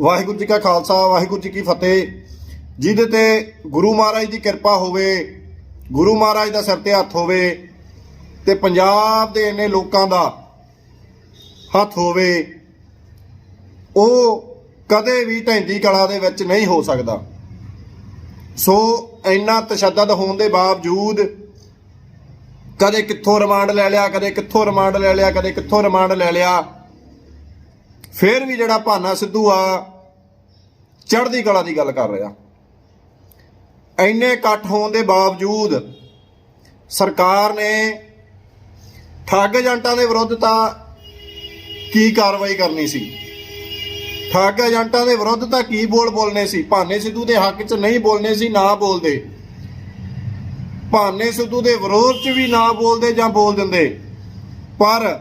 ਵਾਹਿਗੁਰੂ ਜੀ ਕਾ ਖਾਲਸਾ, ਵਾਹਿਗੁਰੂ ਜੀ ਕੀ ਫਤਿਹ। ਜਿਹਦੇ ਤੇ ਗੁਰੂ ਮਹਾਰਾਜ ਦੀ ਕਿਰਪਾ ਹੋਵੇ, ਗੁਰੂ ਮਹਾਰਾਜ ਦਾ ਸਿਰ ਤੇ ਹੱਥ ਹੋਵੇ ਤੇ ਪੰਜਾਬ ਦੇ ਇੰਨੇ ਲੋਕਾਂ ਦਾ ਹੱਥ ਹੋਵੇ, ਉਹ ਕਦੇ ਵੀ ਢੈਂਦੀ ਕਲਾ ਦੇ ਵਿੱਚ ਨਹੀਂ ਹੋ ਸਕਦਾ। ਸੋ ਇੰਨਾ ਤਸ਼ੱਦਦ ਹੋਣ ਦੇ ਬਾਵਜੂਦ ਕਦੇ ਕਿੱਥੋਂ ਰਿਮਾਂਡ ਲੈ ਲਿਆ, ਕਦੇ ਕਿੱਥੋਂ ਰਿਮਾਂਡ ਲੈ ਲਿਆ, ਕਦੇ ਕਿੱਥੋਂ ਰਿਮਾਂਡ ਲੈ ਲਿਆ ਫਿਰ ਵੀ ਜਿਹੜਾ ਭਾਨਾ ਸਿੱਧੂ ਆ, ਚੜ੍ਹਦੀ ਕਲਾ ਦੀ ਗੱਲ ਕਰ ਰਿਹਾ। ਇੰਨੇ ਇਕੱਠ ਹੋਣ ਦੇ ਬਾਵਜੂਦ ਸਰਕਾਰ ਨੇ ਠੱਗ ਏਜੰਟਾਂ ਦੇ ਵਿਰੁੱਧ ਤਾਂ ਕੀ ਕਾਰਵਾਈ ਕਰਨੀ ਸੀ? ਠੱਗ ਏਜੰਟਾਂ ਦੇ ਵਿਰੁੱਧ ਤਾਂ ਕੀ ਬੋਲ ਬੋਲਨੇ ਸੀ? ਭਾਨੇ ਸਿੱਧੂ ਦੇ ਹੱਕ 'ਚ ਨਹੀਂ ਬੋਲਨੇ ਸੀ, ਨਾ ਬੋਲਦੇ। ਭਾਨੇ ਸਿੱਧੂ ਦੇ ਵਿਰੋਧ 'ਚ ਵੀ ਨਾ ਬੋਲਦੇ ਜਾਂ ਬੋਲ ਦਿੰਦੇ। ਪਰ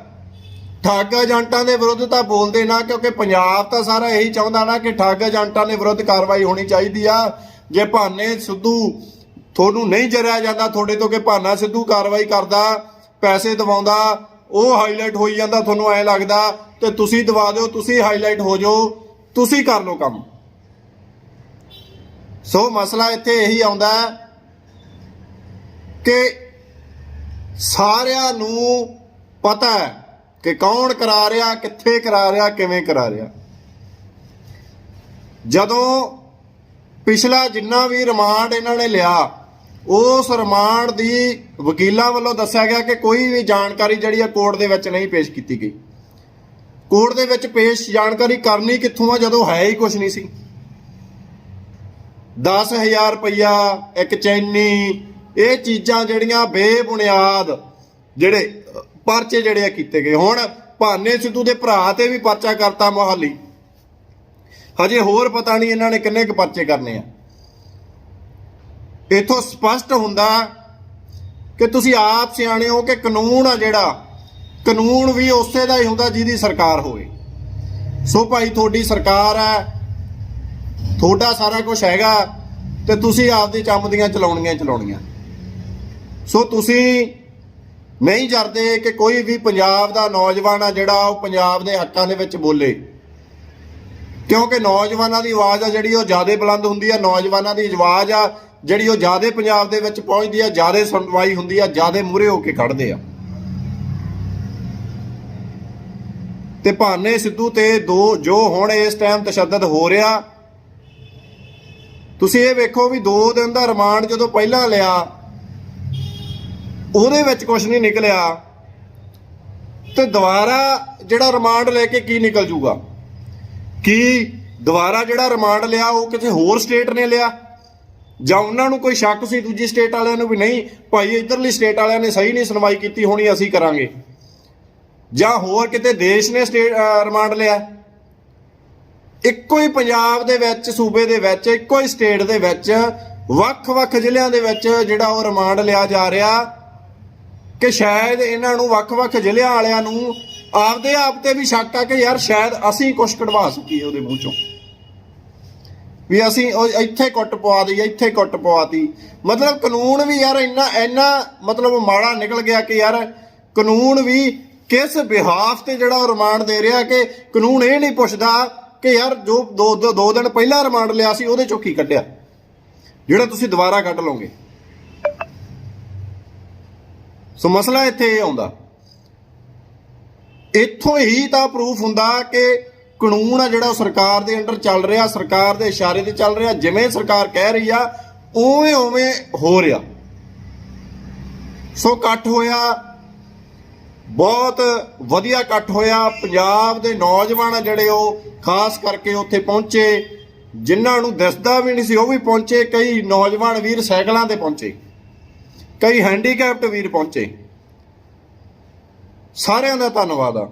ਠੱਗ ਏਜੰਟਾਂ ਦੇ ਵਿਰੁੱਧ ਤਾਂ ਬੋਲਦੇ ਨਾ, ਕਿਉਂਕਿ ਪੰਜਾਬ ਤਾਂ ਸਾਰਾ ਇਹੀ ਚਾਹੁੰਦਾ ਨਾ ਕਿ ਠੱਗ ਏਜੰਟਾਂ ਦੇ ਵਿਰੁੱਧ ਕਾਰਵਾਈ ਹੋਣੀ ਚਾਹੀਦੀ ਆ। ਜੇ ਭਾਨੇ ਸਿੱਧੂ ਤੁਹਾਨੂੰ ਨਹੀਂ ਜਰਿਆ ਜਾਂਦਾ ਤੁਹਾਡੇ ਤੋਂ ਕਿ ਭਾਨਾ ਸਿੱਧੂ ਕਾਰਵਾਈ ਕਰਦਾ, ਪੈਸੇ ਦਵਾਉਂਦਾ, ਉਹ ਹਾਈਲਾਈਟ ਹੋਈ ਜਾਂਦਾ, ਤੁਹਾਨੂੰ ਐ ਲੱਗਦਾ ਤੇ ਤੁਸੀਂ ਦਵਾ ਦਿਓ, ਤੁਸੀਂ ਹਾਈਲਾਈਟ ਹੋ ਜਾਓ, ਤੁਸੀਂ ਕਰ ਲਓ ਕੰਮ। ਸੋ ਮਸਲਾ ਇੱਥੇ ਇਹੀ ਆਉਂਦਾ ਕਿ ਸਾਰਿਆਂ ਨੂੰ ਪਤਾ ਹੈ ਕਿ ਕੌਣ ਕਰਾ ਰਿਹਾ, ਕਿੱਥੇ ਕਰਾ ਰਿਹਾ, ਕਿਵੇਂ ਕਰਾ ਰਿਹਾ। ਜਦੋਂ ਪਿਛਲਾ ਜਿੰਨਾ ਵੀ ਰਿਮਾਂਡ ਇਹਨਾਂ ਨੇ ਲਿਆ, ਉਸ ਰਿਮਾਂਡ ਦੀ ਵਕੀਲਾਂ ਵੱਲੋਂ ਦੱਸਿਆ ਗਿਆ ਕਿ ਕੋਈ ਵੀ ਜਾਣਕਾਰੀ ਜਿਹੜੀ ਆ ਕੋਰਟ ਦੇ ਵਿੱਚ ਨਹੀਂ ਪੇਸ਼ ਕੀਤੀ ਗਈ। ਕੋਰਟ ਦੇ ਵਿੱਚ ਪੇਸ਼ ਜਾਣਕਾਰੀ ਕਰਨੀ ਕਿੱਥੋਂ ਆ, ਜਦੋਂ ਹੈ ਹੀ ਕੁਝ ਨਹੀਂ ਸੀ। 10000 ਰੁਪਇਆ ਇੱਕ ਚੈਨੀ, ਇਹ ਚੀਜ਼ਾਂ ਜਿਹੜੀਆਂ ਬੇਬੁਨਿਆਦ ਜਿਹੜੇ ਪਰਚੇ ਜਿਹੜੇ ਆ ਕੀਤੇ ਗਏ। ਹੁਣ ਭਾਨੇ ਸਿੱਧੂ ਦੇ ਭਰਾ ਤੇ ਵੀ ਪਰਚਾ ਕਰਤਾ ਮੋਹਾਲੀ। ਹਜੇ ਹੋਰ ਪਤਾ ਨਹੀਂ ਇਹਨਾਂ ਨੇ ਕਿੰਨੇ ਕੁ ਪਰਚੇ ਕਰਨੇ ਆ। ਇਥੋਂ ਸਪਸ਼ਟ ਹੁੰਦਾ ਕਿ ਤੁਸੀਂ ਆਪ ਸਿਆਣੇ ਹੋ ਕਿ ਕਾਨੂੰਨ ਆ ਜਿਹੜਾ, ਕਾਨੂੰਨ ਵੀ ਉਸੇ ਦਾ ਹੀ ਹੁੰਦਾ ਜਿਹਦੀ ਸਰਕਾਰ ਹੋਵੇ। ਸੋ ਭਾਈ, ਤੁਹਾਡੀ ਸਰਕਾਰ ਹੈ ਤੁਹਾਡਾ ਸਾਰਾ ਕੁਝ ਹੈਗਾ ਤੇ ਤੁਸੀਂ ਆਪਦੀ ਚੰਮਦੀਆਂ ਚਲਾਉਣੀਆਂ ਚਲਾਉਣੀਆਂ। ਸੋ ਤੁਸੀਂ ਨਹੀਂ ਜਰਦੇ ਕਿ ਕੋਈ ਵੀ ਪੰਜਾਬ ਦਾ ਨੌਜਵਾਨ ਆ ਜਿਹੜਾ ਉਹ ਪੰਜਾਬ ਦੇ ਹੱਕਾਂ ਦੇ ਵਿੱਚ ਬੋਲੇ। ਕਿਉਂਕਿ ਨੌਜਵਾਨਾਂ ਦੀ ਆਵਾਜ਼ ਆ ਜਿਹੜੀ ਉਹ ਜ਼ਿਆਦਾ ਬੁਲੰਦ ਹੁੰਦੀ ਆ, ਨੌਜਵਾਨਾਂ ਦੀ ਆਵਾਜ਼ ਆ ਜਿਹੜੀ ਉਹ ਜ਼ਿਆਦਾ ਪੰਜਾਬ ਦੇ ਵਿੱਚ ਪਹੁੰਚਦੀ ਆ, ਜ਼ਿਆਦਾ ਸੁਣਵਾਈ ਹੁੰਦੀ ਆ, ਜ਼ਿਆਦਾ ਮੂਰੇ ਹੋ ਕੇ ਕੱਢਦੇ ਆ। ਤੇ ਭਾਨੇ ਸਿੱਧੂ ਤੇ ਦੋ ਜੋ ਹੁਣ ਇਸ ਟਾਈਮ ਤਸ਼ੱਦਦ ਹੋ ਰਿਹਾ, ਤੁਸੀਂ ਇਹ ਵੇਖੋ ਵੀ 2 ਦਿਨ ਦਾ ਰਿਮਾਂਡ ਜਦੋਂ ਪਹਿਲਾਂ ਲਿਆ ਉਹਦੇ ਵਿੱਚ ਕੁਝ ਨਹੀਂ ਨਿਕਲਿਆ। ਤੇ ਦੁਬਾਰਾ ਜਿਹੜਾ ਰਿਮਾਂਡ ਲੈ ਕੇ ਕੀ ਨਿਕਲ ਜੂਗਾ? ਕੀ ਦੁਬਾਰਾ ਜਿਹੜਾ ਰਿਮਾਂਡ ਲਿਆ, ਉਹ ਕਿਸੇ ਹੋਰ ਸਟੇਟ ਨੇ ਲਿਆ? ਜਾਂ ਉਹਨਾਂ ਨੂੰ ਕੋਈ ਸ਼ੱਕ ਸੀ ਦੂਜੀ ਸਟੇਟ ਵਾਲਿਆਂ ਨੂੰ ਵੀ ਨਹੀਂ? ਭਾਈ ਇਧਰਲੀ ਸਟੇਟ ਵਾਲਿਆਂ ਨੇ ਸਹੀ ਨਹੀਂ ਸੁਣਵਾਈ ਕੀਤੀ, ਹੋਣੀ ਅਸੀਂ ਕਰਾਂਗੇ। ਜਾਂ ਹੋਰ ਕਿਤੇ ਦੇਸ਼ ਨੇ ਸਟੇਟ ਰਿਮਾਂਡ ਲਿਆ? ਇੱਕੋ ਹੀ ਪੰਜਾਬ ਦੇ ਵਿੱਚ, ਸੂਬੇ ਦੇ ਵਿੱਚ, ਇੱਕੋ ਹੀ ਸਟੇਟ ਦੇ ਵਿੱਚ, ਵੱਖ-ਵੱਖ ਜ਼ਿਲ੍ਹਿਆਂ ਦੇ ਵਿੱਚ ਜਿਹੜਾ ਉਹ ਰਿਮਾਂਡ ਲਿਆ ਜਾ ਰਿਹਾ। ਕਿ ਸ਼ਾਇਦ ਇਹਨਾਂ ਨੂੰ ਵੱਖ-ਵੱਖ ਜ਼ਿਲ੍ਹਿਆਂ ਵਾਲਿਆਂ ਨੂੰ ਆਪਦੇ ਆਪ ਤੇ ਵੀ ਸ਼ੱਕ ਆ ਕਿ ਯਾਰ ਸ਼ਾਇਦ ਅਸੀਂ ਕੁਝ ਕਢਵਾ ਸਕੀਏ ਉਹਦੇ ਮੂੰਹ ਚੋਂ। ਵੀ ਅਸੀਂ ਉਹ ਇੱਥੇ ਕੁੱਟ ਪਵਾ ਦਈਏ, ਇੱਥੇ ਕੁੱਟ ਪਵਾਤੀ ਮਤਲਬ ਕਾਨੂੰਨ ਵੀ ਯਾਰ ਇੰਨਾ ਇੰਨਾ ਮਤਲਬ ਮਾੜਾ ਨਿਕਲ ਗਿਆ ਕਿ ਯਾਰ ਕਾਨੂੰਨ ਵੀ ਕਿਸ ਬਿਹਾਫ ਤੇ ਜਿਹੜਾ ਉਹ ਰਿਮਾਂਡ ਦੇ ਰਿਹਾ ਕਿ ਕਾਨੂੰਨ ਇਹ ਨਹੀਂ ਪੁੱਛਦਾ ਕਿ ਯਾਰ ਜੋ ਦੋ, ਦੋ- ਦੋ ਦਿਨ ਪਹਿਲਾਂ ਰਿਮਾਂਡ ਲਿਆ ਸੀ, ਉਹਦੇ ਚੋਂ ਕੀ ਕੱਢਿਆ? ਜਿਹੜਾ ਤੁਸੀਂ ਦੁਬਾਰਾ ਕੱਢ ਲਓਗੇ। ਸੋ ਮਸਲਾ ਇੱਥੇ ਇਹ ਆਉਂਦਾ। ਇੱਥੋਂ ਹੀ ਤਾਂ ਪ੍ਰੂਫ ਹੁੰਦਾ ਕਿ ਕਾਨੂੰਨ ਆ ਜਿਹੜਾ ਸਰਕਾਰ ਦੇ ਅੰਡਰ ਚੱਲ ਰਿਹਾ, ਸਰਕਾਰ ਦੇ ਇਸ਼ਾਰੇ ਤੇ ਚੱਲ ਰਿਹਾ, ਜਿਵੇਂ ਸਰਕਾਰ ਕਹਿ ਰਹੀ ਆ, ਉਵੇਂ ਉਵੇਂ ਹੋ ਰਿਹਾ। ਸੋ ਇਕੱਠ ਹੋਇਆ, ਬਹੁਤ ਵਧੀਆ ਇਕੱਠ ਹੋਇਆ। ਪੰਜਾਬ ਦੇ ਨੌਜਵਾਨ ਆ ਜਿਹੜੇ ਉਹ, ਖਾਸ ਕਰਕੇ ਉੱਥੇ ਪਹੁੰਚੇ, ਜਿਨ੍ਹਾਂ ਨੂੰ ਦਿਸਦਾ ਵੀ ਨਹੀਂ ਸੀ, ਉਹ ਵੀ ਪਹੁੰਚੇ, ਕਈ ਨੌਜਵਾਨ ਵੀਰ ਸਾਈਕਲਾਂ ਤੇ ਪਹੁੰਚੇ। ਕਈ ਹੈਂਡੀਕੈਪਟ ਵੀਰ ਪਹੁੰਚੇ। ਸਾਰਿਆਂ ਦਾ ਧੰਨਵਾਦ ਆ।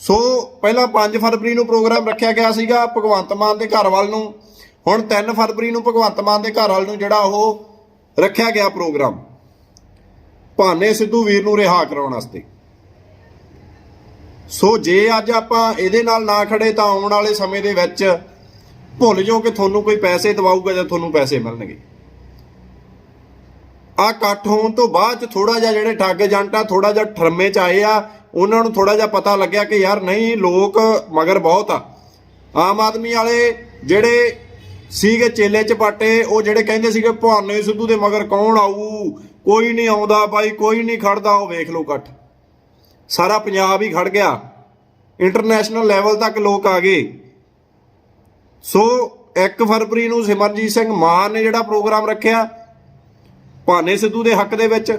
ਸੋ ਪਹਿਲਾਂ 5 ਫਰਵਰੀ ਨੂੰ ਪ੍ਰੋਗਰਾਮ ਰੱਖਿਆ ਗਿਆ ਸੀਗਾ ਭਗਵੰਤ ਮਾਨ ਦੇ ਘਰ ਵੱਲ ਨੂੰ। ਹੁਣ 3 ਫਰਵਰੀ ਨੂੰ ਭਗਵੰਤ ਮਾਨ ਦੇ ਘਰ ਵੱਲ ਨੂੰ ਜਿਹੜਾ ਉਹ ਰੱਖਿਆ ਗਿਆ ਪ੍ਰੋਗਰਾਮ। ਭਾਨੇ ਸਿੱਧੂ ਵੀਰ ਨੂੰ ਰਿਹਾ ਕਰਾਉਣ ਵਾਸਤੇ। ਸੋ ਜੇ ਅੱਜ ਆਪਾਂ ਇਹਦੇ ਨਾਲ ਨਾ ਖੜੇ ਤਾਂ ਆਉਣ ਵਾਲੇ ਸਮੇਂ ਦੇ ਵਿੱਚ ਭੁੱਲ ਜਾਓ ਕਿ ਤੁਹਾਨੂੰ ਕੋਈ ਪੈਸੇ ਦਵਾਊਗਾ ਜਾਂ ਤੁਹਾਨੂੰ ਪੈਸੇ ਮਿਲਣਗੇ। ਆ ਇਕੱਠ ਹੋਣ ਤੋਂ ਬਾਅਦ ਚ ਥੋੜਾ ਜਿਹਾ ਜਿਹੜੇ ਠੱਗ ਏਜੰਟ ਆ ਥੋੜਾ ਜਿਹਾ ਠਰਮੇ ਚ ਆਏ ਆ, ਉਹਨਾਂ ਨੂੰ ਥੋੜਾ ਜਿਹਾ ਪਤਾ ਲੱਗਿਆ ਕਿ ਯਾਰ ਨਹੀਂ, ਲੋਕ ਮਗਰ ਬਹੁਤ ਆ। ਆਮ ਆਦਮੀ ਵਾਲੇ ਜਿਹੜੇ ਸੀਗੇ ਚੇਲੇ ਚਪਾਟੇ ਉਹ ਜਿਹੜੇ ਕਹਿੰਦੇ ਸੀਗੇ, ਭਾਨੇ ਸਿੱਧੂ ਦੇ ਮਗਰ ਕੌਣ ਆਊ? ਕੋਈ ਨਹੀਂ ਆਉਂਦਾ ਬਾਈ, ਕੋਈ ਨਹੀਂ ਖੜਦਾ। ਉਹ ਵੇਖ ਲਓ ਇਕੱਠ। ਸਾਰਾ ਪੰਜਾਬ ਹੀ ਖੜ ਗਿਆ। ਇੰਟਰਨੈਸ਼ਨਲ ਲੈਵਲ ਤੱਕ ਲੋਕ ਆ ਗਏ। ਸੋ 1 ਫਰਵਰੀ ਨੂੰ ਸਿਮਰਜੀਤ ਸਿੰਘ ਮਾਨ ਨੇ ਜਿਹੜਾ ਪ੍ਰੋਗਰਾਮ ਰੱਖਿਆ ਭਾਨੇ ਸਿੱਧੂ ਦੇ ਹੱਕ ਦੇ ਵਿੱਚ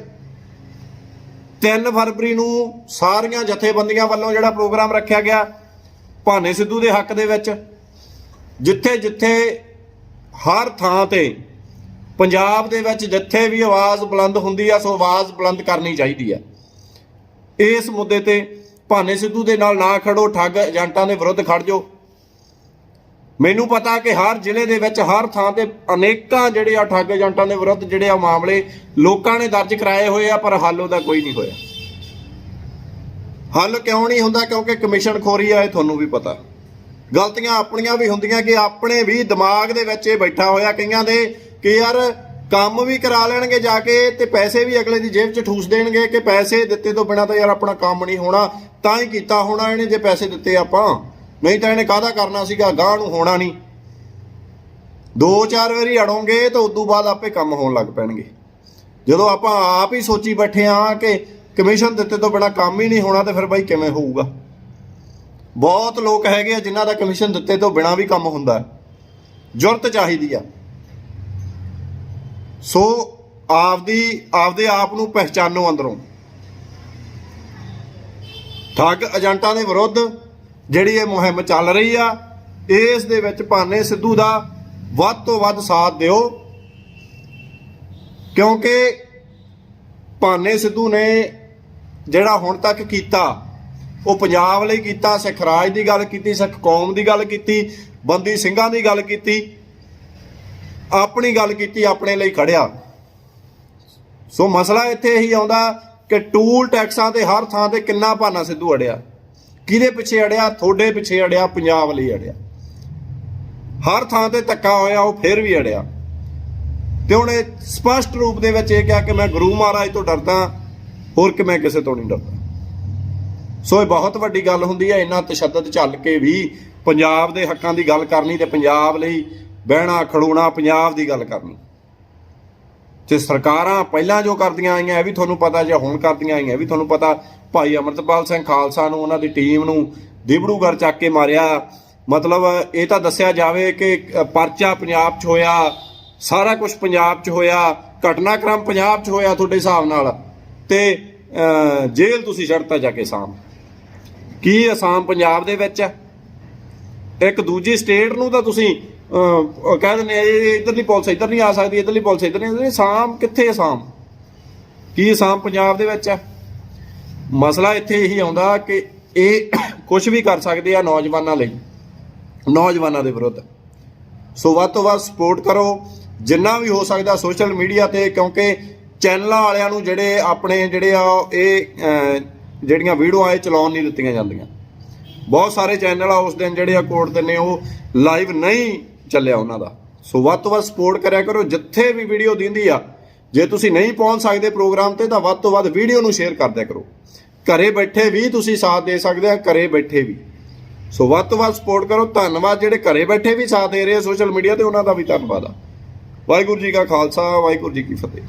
3 ਫਰਵਰੀ ਨੂੰ ਸਾਰੀਆਂ ਜਥੇਬੰਦੀਆਂ ਵੱਲੋਂ ਜਿਹੜਾ ਪ੍ਰੋਗਰਾਮ ਰੱਖਿਆ ਗਿਆ, ਭਾਨੇ ਸਿੱਧੂ ਦੇ ਹੱਕ ਦੇ ਵਿੱਚ ਜਿੱਥੇ ਜਿੱਥੇ ਹਰ ਥਾਂ ਤੇ ਪੰਜਾਬ ਦੇ ਵਿੱਚ ਜਿੱਥੇ ਵੀ ਆਵਾਜ਼ ਬੁਲੰਦ ਹੁੰਦੀ ਆ, ਸੋ ਆਵਾਜ਼ ਬੁਲੰਦ ਕਰਨੀ ਚਾਹੀਦੀ ਆ। ਇਸ ਮੁੱਦੇ ਤੇ ਭਾਨੇ ਸਿੱਧੂ ਦੇ ਨਾਲ ਨਾ ਖੜੋ, ਠੱਗ ਏਜੰਟਾਂ ਦੇ ਵਿਰੁੱਧ ਖੜ ਜਾਓ। ਮੈਨੂੰ ਪਤਾ ਕਿ ਹਰ ਜ਼ਿਲ੍ਹੇ ਦੇ ਵਿੱਚ ਹਰ ਥਾਂ ਤੇ ਅਨੇਕਾਂ ਜਿਹੜੇ ਆ ਠੱਗ ਏਜੰਟਾਂ ਦੇ ਵਿਰੁੱਧ ਜਿਹੜੇ ਆ ਮਾਮਲੇ ਲੋਕਾਂ ਨੇ ਦਰਜ ਕਰਾਏ ਹੋਏ ਆ, ਪਰ ਹੱਲ ਉਹਦਾ ਕੋਈ ਨਹੀਂ ਹੋਇਆ। ਹੱਲ ਕਿਉਂ ਨਹੀਂ ਹੁੰਦਾ? ਕਿਉਂਕਿ ਕਮਿਸ਼ਨ ਖੋਰੀ ਆ, ਇਹ ਤੁਹਾਨੂੰ ਵੀ ਪਤਾ। ਗਲਤੀਆਂ ਆਪਣੀਆਂ ਵੀ ਹੁੰਦੀਆਂ ਕਿ ਆਪਣੇ ਵੀ ਦਿਮਾਗ ਦੇ ਵਿੱਚ ਇਹ ਬੈਠਾ ਹੋਇਆ ਕਈਆਂ ਦੇ ਕਿ ਯਾਰ ਕੰਮ ਵੀ ਕਰਾ ਲੈਣਗੇ ਜਾ ਕੇ ਤੇ ਪੈਸੇ ਵੀ ਅਗਲੇ ਦੀ ਜੇਬ 'ਚ ਠੂਸ ਦੇਣਗੇ ਕਿ ਪੈਸੇ ਦਿੱਤੇ ਤੋਂ ਬਿਨਾ ਤਾਂ ਯਾਰ ਆਪਣਾ ਕੰਮ ਨਹੀਂ ਹੋਣਾ, ਤਾਂ ਹੀ ਕੀਤਾ ਹੋਣਾ ਇਹਨੇ, ਜੇ ਪੈਸੇ ਦਿੱਤੇ ਆਪਾਂ। ਨਹੀਂ ਤਾਂ ਇਹਨੇ ਕਾਹਦਾ ਕਰਨਾ ਸੀਗਾ? ਗਾਹ ਨੂੰ ਹੋਣਾ ਨਹੀਂ। ਦੋ ਚਾਰ ਵਾਰੀ ਅੜੋਂਗੇ ਤਾਂ ਉਦੋਂ ਬਾਅਦ ਆਪੇ ਕੰਮ ਹੋਣ ਲੱਗ ਪੈਣਗੇ। ਜਦੋਂ ਆਪਾਂ ਆਪ ਹੀ ਸੋਚੀ ਬੈਠੇ ਆ ਕਿ ਕਮਿਸ਼ਨ ਦਿੱਤੇ ਤੋਂ ਬਿਨਾ ਕੰਮ ਹੀ ਨਹੀਂ ਹੋਣਾ ਤੇ ਫਿਰ ਬਾਈ ਕਿਵੇਂ ਹੋਊਗਾ? ਬਹੁਤ ਲੋਕ ਹੈਗੇ ਆ ਜਿਨ੍ਹਾਂ ਦਾ ਕਮਿਸ਼ਨ ਦਿੱਤੇ ਤੋਂ ਬਿਨਾ ਵੀ ਕੰਮ ਹੁੰਦਾ ਹੈ। ਜੁਰਤ ਚਾਹੀਦੀ ਆ। ਸੋ ਆਪਦੀ, ਆਪਦੇ ਆਪ ਨੂੰ ਪਹਿਚਾਨੋ ਅੰਦਰੋਂ। ਠੱਗ ਏਜੰਟਾਂ ਦੇ ਵਿਰੁੱਧ ਜਿਹੜੀ ਇਹ ਮੁਹਿੰਮ ਚੱਲ ਰਹੀ ਆ, ਇਸ ਦੇ ਵਿੱਚ ਭਾਨੇ ਸਿੱਧੂ ਦਾ ਵੱਧ ਤੋਂ ਵੱਧ ਸਾਥ ਦਿਓ। ਕਿਉਂਕਿ ਭਾਨੇ ਸਿੱਧੂ ਨੇ ਜਿਹੜਾ ਹੁਣ ਤੱਕ ਕੀਤਾ, ਉਹ ਪੰਜਾਬ ਲਈ ਕੀਤਾ, ਸਿੱਖ ਰਾਜ ਦੀ ਗੱਲ ਕੀਤੀ, ਸਿੱਖ ਕੌਮ ਦੀ ਗੱਲ ਕੀਤੀ, ਬੰਦੀ ਸਿੰਘਾਂ ਦੀ ਗੱਲ ਕੀਤੀ, ਆਪਣੀ ਗੱਲ ਕੀਤੀ, ਆਪਣੇ ਲਈ ਖੜਿਆ। ਸੋ ਮਸਲਾ ਇੱਥੇ ਇਹੀ ਆਉਂਦਾ ਕਿ ਟੂਲ ਟੈਕਸਾਂ ਤੇ ਹਰ ਥਾਂ ਤੇ ਕਿੰਨਾ ਭਾਨਾ ਸਿੱਧੂ ਅੜਿਆ। ਕਿਹਦੇ ਪਿੱਛੇ ਅੜਿਆ? ਤੁਹਾਡੇ ਪਿੱਛੇ ਅੜਿਆ, ਪੰਜਾਬ ਲਈ ਅੜਿਆ। ਹਰ ਥਾਂ ਤੇ ਧੱਕਾ ਹੋਇਆ, ਉਹ ਫਿਰ ਵੀ ਅੜਿਆ। ਤੇ ਹੁਣ ਇਹ ਸਪਸ਼ਟ ਰੂਪ ਦੇ ਵਿੱਚ ਇਹ ਕਿਹਾ ਕਿ ਮੈਂ ਗੁਰੂ ਮਹਾਰਾਜ ਤੋਂ ਡਰਦਾ, ਹੋਰ ਕਿ ਮੈਂ ਕਿਸੇ ਤੋਂ ਨਹੀਂ ਡਰਦਾ। ਸੋ ਇਹ ਬਹੁਤ ਵੱਡੀ ਗੱਲ ਹੁੰਦੀ ਹੈ, ਇੰਨਾ ਤਸ਼ੱਦਦ ਚੱਲ ਕੇ ਵੀ ਪੰਜਾਬ ਦੇ ਹੱਕਾਂ ਦੀ ਗੱਲ ਕਰਨੀ ਤੇ ਪੰਜਾਬ ਲਈ ਬਹਿਣਾ, ਖੜੋਣਾ, ਪੰਜਾਬ ਦੀ ਗੱਲ ਕਰਨੀ। ਤੇ ਸਰਕਾਰਾਂ ਪਹਿਲਾਂ ਜੋ ਕਰਦੀਆਂ ਆਈਆਂ, ਇਹ ਵੀ ਤੁਹਾਨੂੰ ਪਤਾ, ਜਾਂ ਹੁਣ ਕਰਦੀਆਂ ਆਈਆਂ, ਇਹ ਵੀ ਤੁਹਾਨੂੰ ਪਤਾ ਭਾਈ ਅਮਰਤਪਾਲ ਸਿੰਘ ਖਾਲਸਾ ਨੂੰ, ਉਹਨਾਂ ਦੀ ਟੀਮ ਨੂੰ ਦਿਬੜੂਗੜ ਚੱਕ ਕੇ ਮਾਰਿਆ। ਮਤਲਬ ਇਹ ਤਾਂ ਦੱਸਿਆ ਜਾਵੇ ਕਿ ਪਰਚਾ ਪੰਜਾਬ 'ਚ ਹੋਇਆ, ਸਾਰਾ ਕੁਝ ਪੰਜਾਬ 'ਚ ਹੋਇਆ, ਘਟਨਾਕ੍ਰਮ ਪੰਜਾਬ 'ਚ ਹੋਇਆ ਤੁਹਾਡੇ ਹਿਸਾਬ ਨਾਲ। ਤੇ ਜੇਲ੍ਹ ਤੁਸੀਂ ਛੱਡਤਾ ਜਾ ਕੇ ਅਸਾਮ ਕੀ ਅਸਾਮ ਪੰਜਾਬ ਦੇ ਵਿੱਚ ਹੈ? ਇੱਕ ਦੂਜੀ ਸਟੇਟ ਨੂੰ ਤਾਂ ਤੁਸੀਂ ਕਹਿ ਦਿੰਦੇ ਆ, ਇਹ ਇਧਰਲੀ ਪੁਲਿਸ ਇੱਧਰ ਨਹੀਂ ਆ ਸਕਦੀ, ਇਧਰਲੀ ਪੁਲਿਸ ਇੱਧਰ ਨਹੀਂ ਆ ਸਕਦੀ ਅਸਾਮ ਕਿੱਥੇ ਅਸਾਮ ਕੀ ਅਸਾਮ ਪੰਜਾਬ ਦੇ ਵਿੱਚ ਹੈ? ਮਸਲਾ ਇੱਥੇ ਇਹੀ ਆਉਂਦਾ ਕਿ ਇਹ ਕੁਝ ਵੀ ਕਰ ਸਕਦੇ ਆ ਨੌਜਵਾਨਾਂ ਲਈ, ਨੌਜਵਾਨਾਂ ਦੇ ਵਿਰੁੱਧ। ਸੋ ਵੱਧ ਤੋਂ ਵੱਧ ਸਪੋਰਟ ਕਰੋ। ਜਿੰਨਾ ਵੀ ਹੋ ਸਕਦਾ ਸੋਸ਼ਲ ਮੀਡੀਆ ਤੇ, ਕਿਉਂਕਿ ਚੈਨਲਾਂ ਵਾਲਿਆਂ ਨੂੰ ਜਿਹੜੇ ਆਪਣੇ ਜਿਹੜੇ ਆ, ਇਹ ਜਿਹੜੀਆਂ ਵੀਡੀਓ ਇਹ ਚਲਾਉਣ ਨਹੀਂ ਦਿੱਤੀਆਂ ਜਾਂਦੀਆਂ। ਬਹੁਤ ਸਾਰੇ ਚੈਨਲ ਆ, ਉਸ ਦਿਨ ਜਿਹੜੇ ਆ ਕੋਰਟ ਦੇ ਨੇ, ਉਹ ਲਾਈਵ ਨਹੀਂ ਚੱਲਿਆ ਉਹਨਾਂ ਦਾ। ਸੋ ਵੱਧ ਤੋਂ ਵੱਧ ਸਪੋਰਟ ਕਰਿਆ ਕਰੋ। ਜਿੱਥੇ ਵੀ ਵੀਡੀਓ ਦਿੰਦੀ ਆ, ਜੇ ਤੁਸੀਂ ਨਹੀਂ ਪਹੁੰਚ ਸਕਦੇ ਪ੍ਰੋਗਰਾਮ ਤੇ, ਤਾਂ ਵੱਧ ਤੋਂ ਵੱਧ ਵੀਡੀਓ ਨੂੰ ਸ਼ੇਅਰ ਕਰਦਿਆ ਕਰੋ। ਘਰੇ ਬੈਠੇ ਵੀ ਤੁਸੀਂ ਸਾਥ ਦੇ ਸਕਦੇ ਆ, ਘਰੇ ਬੈਠੇ ਵੀ। ਸੋ ਵੱਧ ਤੋਂ ਵੱਧ ਸਪੋਰਟ ਕਰੋ, ਧੰਨਵਾਦ। ਜਿਹੜੇ ਘਰੇ ਬੈਠੇ ਵੀ ਸਾਥ ਦੇ ਰਹੇ ਆ ਸੋਸ਼ਲ ਮੀਡੀਆ ਤੇ, ਉਹਨਾਂ ਦਾ ਵੀ ਧੰਨਵਾਦ ਆ। ਵਾਹਿਗੁਰੂ ਜੀ ਕਾ ਖਾਲਸਾ, ਵਾਹਿਗੁਰੂ ਜੀ ਕੀ ਫਤਿਹ।